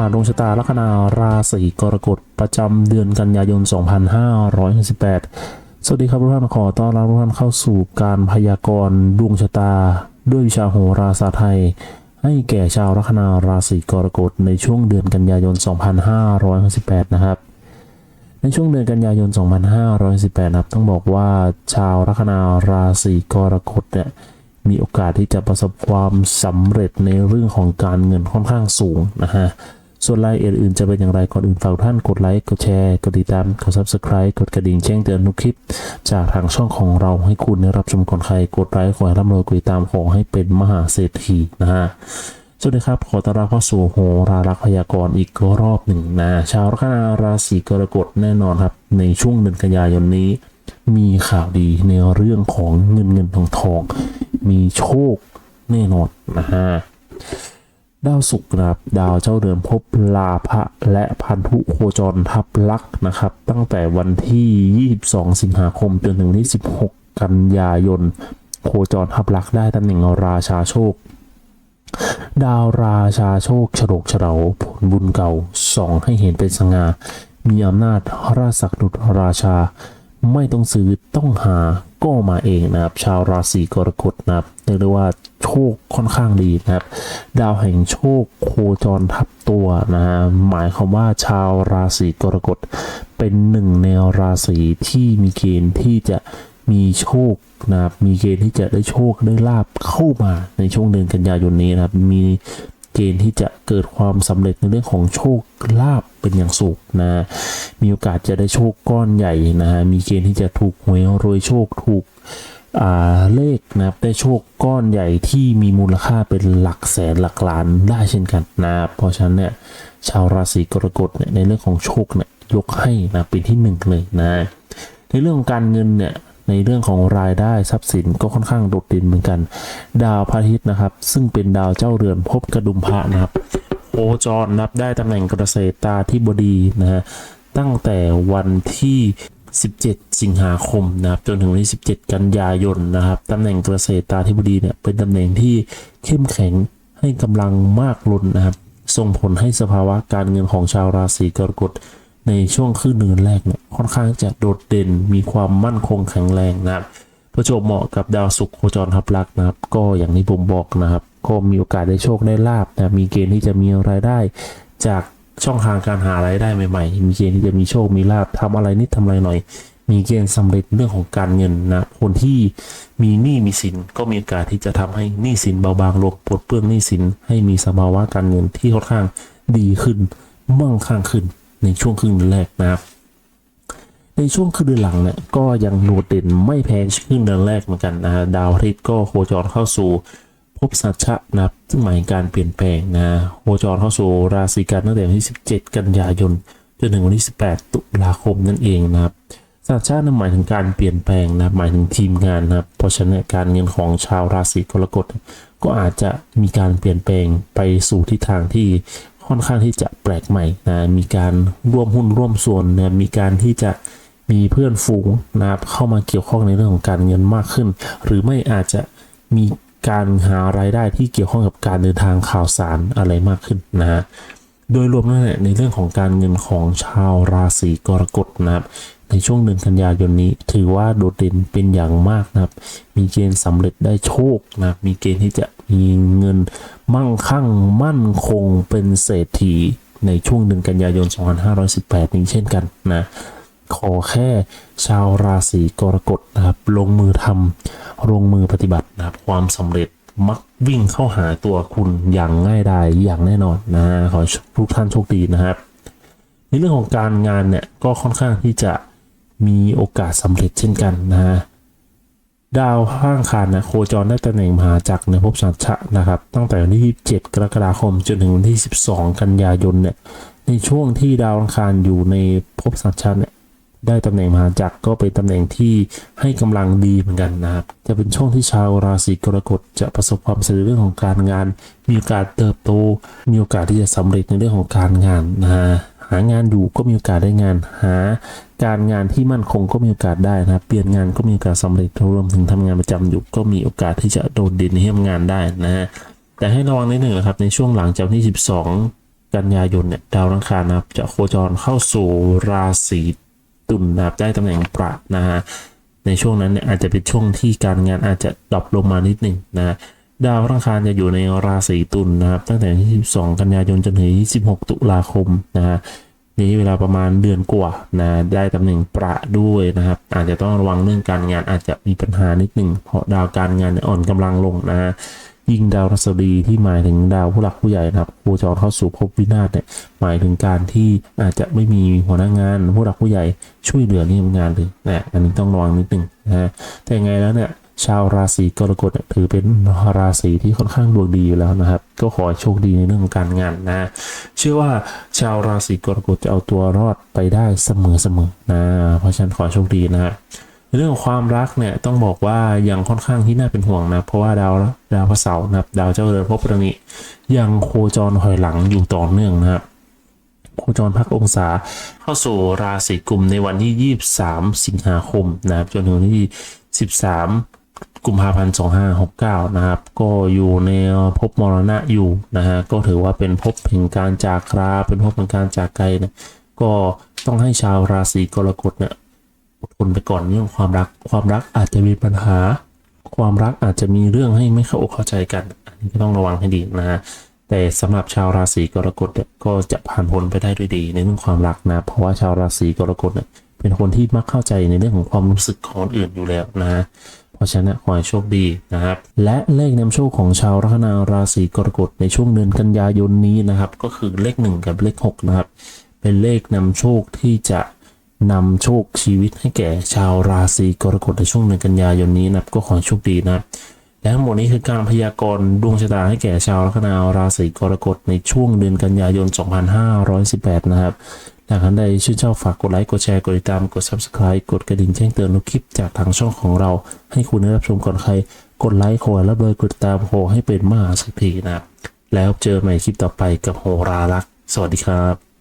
าดวงชะตาลัคนาราศีกรกฎประจำเดือนกันยายน 2568 สวัสดีครับทุกท่านขอต้อนรับทุกท่านเข้าสู่การพยากรณ์ดวงชะตา ด้วยวิชาโหราศาสตร์ไทย ให้แก่ชาวลัคนาราศีกรกฎในช่วงเดือนกันยายน 2568 นะครับ ในช่วงเดือนกันยายน 2518นะครับต้องบอกว่าชาวลัคนาราศีกรกฎเนี่ยมีโอกาสที่จะประสบความสำเร็จในเรื่องของการเงินค่อนข้างสูงนะฮะ ส่วนรายละเอียดอื่นจะเป็นอย่างไรก่อนอื่นฝากท่านกดไลค์กดแชร์กดติดตามกด subscribe กดกระดิ่งแจ้งเตือนทุกคลิป จากทางช่องของเราให้คุณได้รับชมก่อนใครกดไลค์ขอให้ร่ำรวยกดติดตามขอให้เป็นมหาเศรษฐีนะฮะสวัสดีครับ ขอต้อนรับเข้าสู่โหราลักษ์พยากรณ์อีกรอบหนึ่งนะ ชาวคนาราศีกรกฎแน่นอนครับ ในช่วงเดือนกันยายนนี้ มีข่าวดีในเรื่องของเงินเงินทองทอง มีโชคแน่นอนนะฮะ ดาวศุกร์นะครับดาวเจ้าเรือนภพลาภะและพันธุโคจรทับลักนะครับ ตั้งแต่วันที่ 22 สิงหาคมจนถึงวันที่ 16 กันยายน โคจรทับลักได้ตำแหน่งราชาโชค ดาวราชาโชคฉลกเฉลาผลบุญเก่าส่องให้เห็นเป็นสง่ามีอำนาจราชสักดุราชา ไม่ต้องซื้อต้องหาก็มาเองนะครับ ชาวราศีกรกฎนะครับเรียกได้ว่าโชคค่อนข้างดีนะครับ ดาวแห่งโชคโคจรทับตัวนะฮะหมายความว่าชาวราศีกรกฎเป็นหนึ่งในราศีที่มีเกณฑ์ที่จะมีโชคนะครับมีเกณฑ์ที่จะได้โชคได้ลาบเข้ามาในช่วงเดือนกันยายนนี้นะครับ มี เกณฑ์ที่จะเกิดความสำเร็จในเรื่องของโชคลาบเป็นอย่างสูงนะ มีโอกาสจะได้โชคก้อนใหญ่นะฮะ มีเกณฑ์ที่จะถูกหวยรวยโชคถูกเลขนะครับได้โชคก้อนใหญ่ที่มีมูลค่าเป็นหลักแสนหลักล้านได้เช่นกันนะครับเพราะฉะนั้นเนี่ยชาวราศีกรกฎเนี่ยในเรื่องของโชคเนี่ยยกให้นะเป็นที่หนึ่งเลยนะ ในเรื่องของการเงินเนี่ย ในเรื่องของรายได้ทรัพย์สินก็ค่อนข้างโดดเด่นเหมือนกัน ดาวพระอาทิตย์นะครับ ซึ่งเป็นดาวเจ้าเรือนภพกระดุมพระนะครับโคจรนับได้ตำแหน่งเกษตราธิบดีนะฮะตั้งแต่วันที่ 17 สิงหาคมนะครับจนถึงวันที่ 17 กันยายนนะครับตำแหน่งเกษตราธิบดีเนี่ยเป็นตำแหน่งที่เข้มแข็งให้กำลังมากล้นนะครับส่งผลให้สภาวะการเงินของชาวราศีกรกฎ ในช่วงครึ่งเดือนแรกเนี่ยค่อนข้างจะโดดเด่นมีความมั่นคงแข็งแรงนะครับประจบเหมาะกับดาวศุกร์โคจรทับลักนะครับ ก็อย่างที่ผมบอกนะครับ ก็มีโอกาสได้โชคได้ลาบนะมีเกณฑ์ที่จะมีรายได้ จากช่องทางการหารายได้ใหม่ๆ มีเกณฑ์ที่จะมีโชคมีลาบทำอะไรนิดทำอะไรหน่อย มีเกณฑ์สำเร็จเรื่องของการเงินนะคนที่มีหนี้มีสินก็มีโอกาสที่จะทำให้หนี้สินเบาบางลงปลดเปลื้องหนี้สินให้มีสภาวะการเงินที่ค่อนข้างดีขึ้นมั่งคั่งขึ้น ในช่วงครึ่งเดือนแรกนะครับ ในช่วงครึ่งเดือนหลังเนี่ยก็ยังโดดเด่นไม่แพ้ครึ่งเดือนแรกเหมือนกันนะฮะดาวอาทิตย์ก็โคจรเข้าสู่ภพสัจชะนะครับซึ่งหมายถึงการเปลี่ยนแปลงนะโคจรเข้าสู่ราศีกันตั้งแต่วันที่ 17 กันยายนจนถึงวันที่ 18 ตุลาคมนั่นเองนะครับสัจชะนั้นหมายถึงการเปลี่ยนแปลงนะหมายถึงทีมงานนะครับเพราะฉะนั้นการเงินของชาวราศีกรกฎก็อาจจะมีการเปลี่ยนแปลงไปสู่ทิศทางที่ ค่อนข้างที่จะแปลกใหม่นะมีการร่วมหุ้นร่วมส่วนนะมีการที่จะมีเพื่อนฝูงนะครับเข้ามาเกี่ยวข้องในเรื่องของการเงินมากขึ้น หรือไม่อาจจะมีการหารายได้ที่เกี่ยวข้องกับการเดินทางข่าวสารอะไรมากขึ้นนะฮะโดยรวมนั่นแหละในเรื่องของการเงินของชาวราศีกรกฎนะครับ ในช่วงเดือนกันยายนนี้ ถือว่าโดดเด่นเป็นอย่างมากนะครับ มีเกณฑ์สำเร็จได้โชคนะครับมีเกณฑ์ที่จะมีเงินมั่งคั่งมั่นคงเป็นเศรษฐีในช่วงเดือนกันยายน 2518 นี้เช่นกันนะขอแค่ชาวราศีกรกฎนะครับ ลงมือทำลงมือปฏิบัตินะครับ ความสำเร็จมักวิ่งเข้าหาตัวคุณอย่างง่ายดายอย่างแน่นอนนะขอทุกท่านโชคดีนะครับ ในเรื่องของการงานเนี่ยก็ค่อนข้างที่จะ มีโอกาสสำเร็จเช่นกันนะฮะดาวข้างคารนะโคจรได้ตำแหน่งมหาจักรในภพสัตชะนะครับ ตั้งแต่วันที่ 27 กรกฎาคมจนถึงวันที่ 12 กันยายนเนี่ยในช่วงที่ดาวอังคารอยู่ในภพสัตชะเนี่ยได้ตำแหน่งมหาจักรก็เป็นตำแหน่งที่ให้กำลังดีเหมือนกันนะครับจะเป็นช่วงที่ชาวราศีกรกฎจะประสบความสำเร็จเรื่องของการงาน มีโอกาสเติบโต มีโอกาสที่จะสำเร็จในเรื่องของการงานนะฮะหางานอยู่ก็มีโอกาสได้งานหา การงานที่มั่นคงก็มีโอกาสได้นะครับเปลี่ยนงานก็มีโอกาสสำเร็จรวมถึงทำงานประจำอยู่ก็มีโอกาสที่จะโดดเด่นในที่ทำงานได้นะฮะแต่ให้ระวังนิดหนึ่งนะครับในช่วงหลังจากที่ 12 กันยายนเนี่ยดาวอังคารนะครับจะโคจรเข้าสู่ราศีตุลนะครับได้ตำแหน่งประนะฮะในช่วงนั้นเนี่ยอาจจะเป็นช่วงที่การงานอาจจะดรอปลงมานิดหนึ่งนะดาวอังคารจะอยู่ในราศีตุลนะครับตั้งแต่ที่22กันยายนจนถึง 26 ตุลาคมนะฮะ นี่เวลาประมาณเดือนกว่านะได้ตำแหน่งประด้วยนะครับ อาจจะต้องระวังเรื่องการงานอาจจะมีปัญหานิดหนึ่งเพราะดาวการงานอ่อนกำลังลงนะฮะยิ่งดาวรัศดีที่หมายถึงดาวผู้หลักผู้ใหญ่นะครับโคจรเข้าสู่ภพวินาศเนี่ยหมายถึงการที่อาจจะไม่มีหัวหน้างาน ผู้หลักผู้ใหญ่ช่วยเหลือนี่ทำงานเลยนะอันนี้ต้องระวังนิดหนึ่งนะฮะแต่ไงแล้วเนี่ย ชาวราศีกรกฎเนี่ยถือเป็นราศีที่ค่อนข้างดวงดีอยู่แล้วนะครับ ก็ขอโชคดีในเรื่องของการงานนะ เชื่อว่าชาวราศีกรกฎจะเอาตัวรอดไปได้เสมอๆนะ เพราะฉะนั้นขอโชคดีนะครับในเรื่องความรักเนี่ยต้องบอกว่ายังค่อนข้างที่น่าเป็นห่วงนะ เพราะว่าดาวดาวพระเสาร์นะครับดาวเจ้าเรือนภพตรงนี้ยังโคจรถอยหลังอยู่ต่อเนื่องนะครับโคจรพักองศาเข้าสู่ราศีกุมในวันที่ 23 สิงหาคมนะครับจนถึงวันที่ 13 กุมภาพันธ์2569 นะครับ ก็อยู่ในภพมรณะอยู่นะฮะ ก็ถือว่าเป็นภพแห่งการจากราเป็นภพแห่งการจากไกลนะก็ต้องให้ชาวราศีกรกฎเนี่ยอดทนไปก่อนเรื่องความรัก ความรักอาจจะมีปัญหา ความรักอาจจะมีเรื่องให้ไม่เข้าอกเข้าใจกัน อันนี้ก็ต้องระวังให้ดีนะฮะ แต่สำหรับชาวราศีกรกฎเนี่ยก็จะผ่านพ้นไปได้ด้วยดีในเรื่องความรักนะ เพราะว่าชาวราศีกรกฎเนี่ยเป็นคนที่มักเข้าใจในเรื่องของความรู้สึกของคนอื่นอยู่แล้วนะฮะ ราะฉะนั้นขอให้โชคดีนะครับ และเลขนำโชคของชาวลัคนาราศีกรกฎในช่วงเดือนกันยายนนี้นะครับ ก็คือเลขหนึ่งกับเลขหกนะครับ เป็นเลขนำโชคที่จะนำโชคชีวิตให้แก่ชาวราศีกรกฎในช่วงเดือนกันยายนนี้นะครับก็ขอให้โชคดีนะครับและทั้งหมดนี้คือการพยากรณ์ดวงชะตาให้แก่ชาวลัคนาราศีกรกฎในช่วงเดือนกันยายน 2518 นะครับากท่านใดชื่นชอบฝากกดไลค์ กดแชร์ กดติดตาม กด Subscribe กดกระดิ่งแจ้งเตือนทุกคลิปจากทางช่องของเรา ให้คุณได้รับชมก่อนใคร กดไลค์ขอรับเลยกดติดตามโหให้เป็นมหาสักทีนะครับ แล้วเจอใหม่คลิปต่อไปกับโหรารักษ์สวัสดีครับ